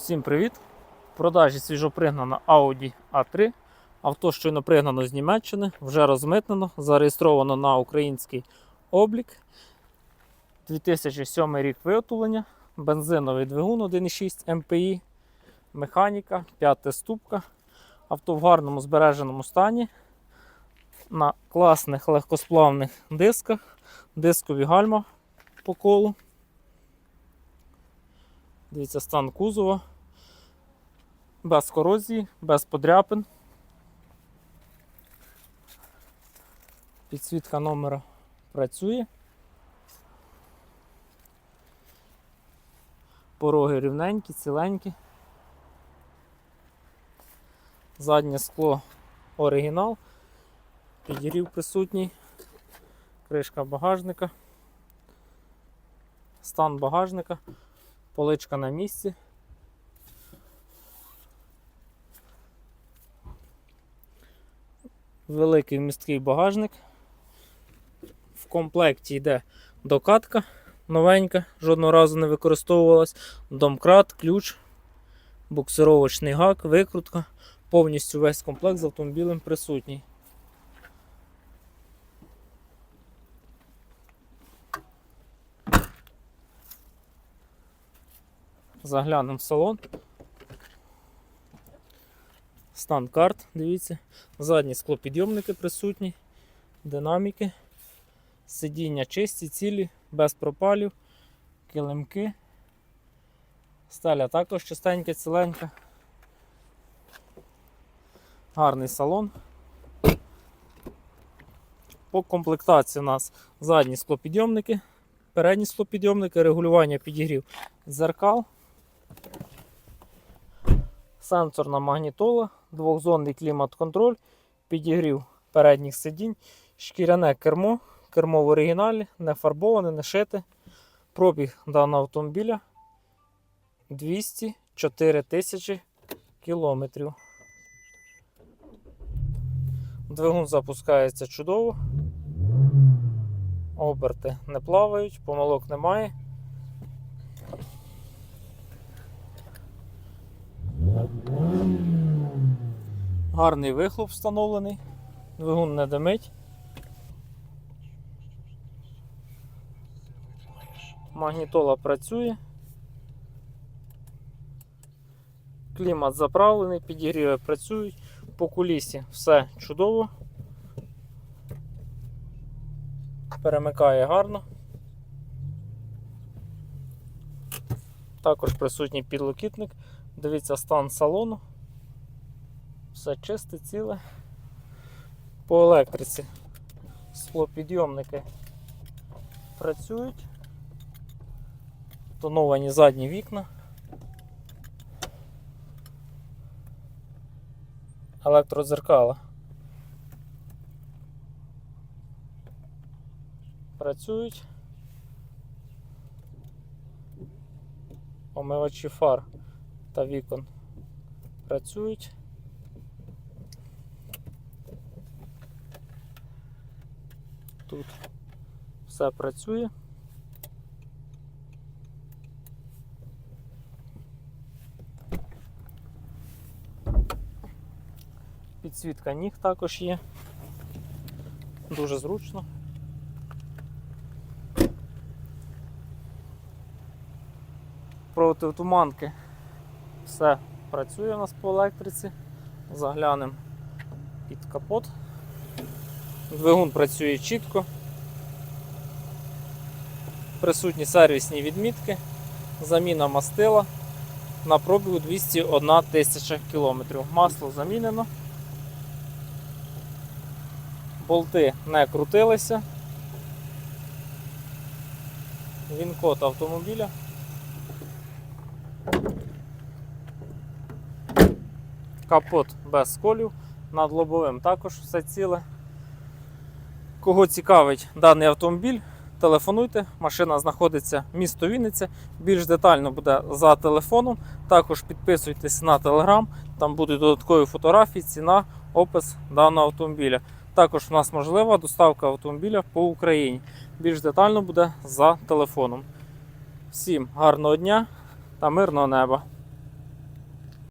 Всім привіт! В продажі свіжопригнана Audi A3. Авто щойно пригнано з Німеччини, вже розмитнено, зареєстровано на український облік. 2007 рік виготовлення, бензиновий двигун 1,6 МПІ, механіка, п'ята ступка. Авто в гарному збереженому стані. На класних легкосплавних дисках, дискові гальма по колу. Дивіться, стан кузова. Без корозії, без подряпин. Підсвітка номера працює. Пороги рівненькі, ціленькі. Заднє скло оригінал. Підігрів присутній. Кришка багажника. Стан багажника. Поличка на місці. Великий місткий багажник. В комплекті йде докатка новенька, жодного разу не використовувалась. Домкрат, ключ, буксировочний гак, викрутка. Повністю весь комплект з автомобілем присутній. Заглянемо в салон. Стан карт, дивіться. Задні склопідйомники присутні, динаміки, сидіння чисті, цілі, без пропалів, килимки. Стеля також чистенька, ціленька. Гарний салон. По комплектації у нас задні склопідйомники, передні склопідйомники, регулювання підігрів дзеркал. Сенсорна магнітола, двохзонний клімат-контроль, підігрів передніх сидінь, шкіряне кермо, кермо в оригіналі, не фарбоване, не шите. Пробіг даного автомобіля 204 тисячі кілометрів. Двигун запускається чудово. Оберти не плавають, помилок немає. Гарний вихлоп встановлений, двигун не димить. Магнітола працює. Клімат заправлений, підігріви працюють, по кулісі все чудово. Перемикає гарно. Також присутній підлокітник. Дивіться стан салону. Все чисте, ціле. По електриці склопідйомники працюють. Тоновані задні вікна. Електродзеркала. Працюють. Омивачі фар та вікон працюють. Тут все працює. Підсвітка ніг також є. Дуже зручно. Протитуманки все працює у нас по електриці. Заглянемо під капот. Двигун працює чітко. Присутні сервісні відмітки, заміна мастила на пробігу 201 тисяча кілометрів. Масло замінено. Болти не крутилися. Він код автомобіля. Капот без сколів, над лобовим також все ціле. Кого цікавить даний автомобіль, телефонуйте. Машина знаходиться в місто Вінниця. Більш детально буде за телефоном. Також підписуйтесь на телеграм, там будуть додаткові фотографії, ціна, опис даного автомобіля. Також у нас можлива доставка автомобіля по Україні. Більш детально буде за телефоном. Всім гарного дня та мирного неба!